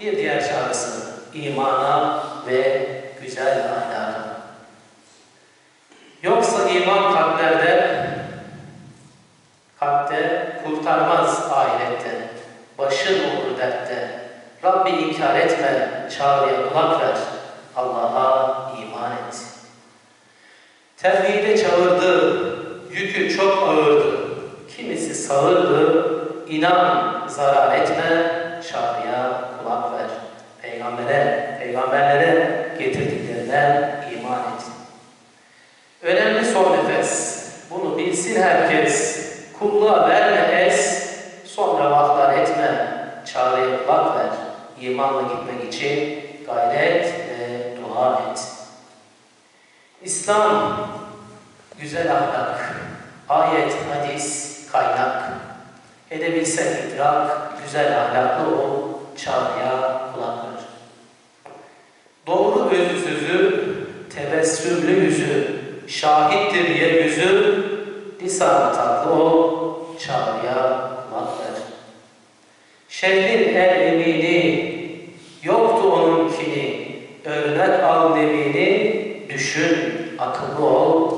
Bir diğer çağrısı imana ve güzel ahlaka. Yoksa iman kalplerde, kalpte kurtarmaz ahirette. Başın olur dertte. Rabbi inkar etme, çağrıya kulak ver. Allah'a iman et. Tevhide çağırdı, yükü çok ağırdı. Kimisi sağırdı, inan zarar etme, çağrıya kulak ver. Peygambere, peygamberlere getirdiklerinden iman et. Önemli son nefes. Bunu bilsin herkes. Kulluğa verme es, sonra vahlar etme. Çağrıya kulak ver. İmanla gitmek için gayret ve dua et. İslam, güzel ahlak, ayet, hadis, kaynak. Edebilsen idrak, güzel ahlaklı ol, çağrıya kulak ver. Doğru özü sözü, tebessümlü yüzü, şahittir yeryüzü, lisan tatlı ol, çağrıya kulak ver. Şehrin el emini, yoktu onunkini, örnek al demini, düşün, akıllı ol.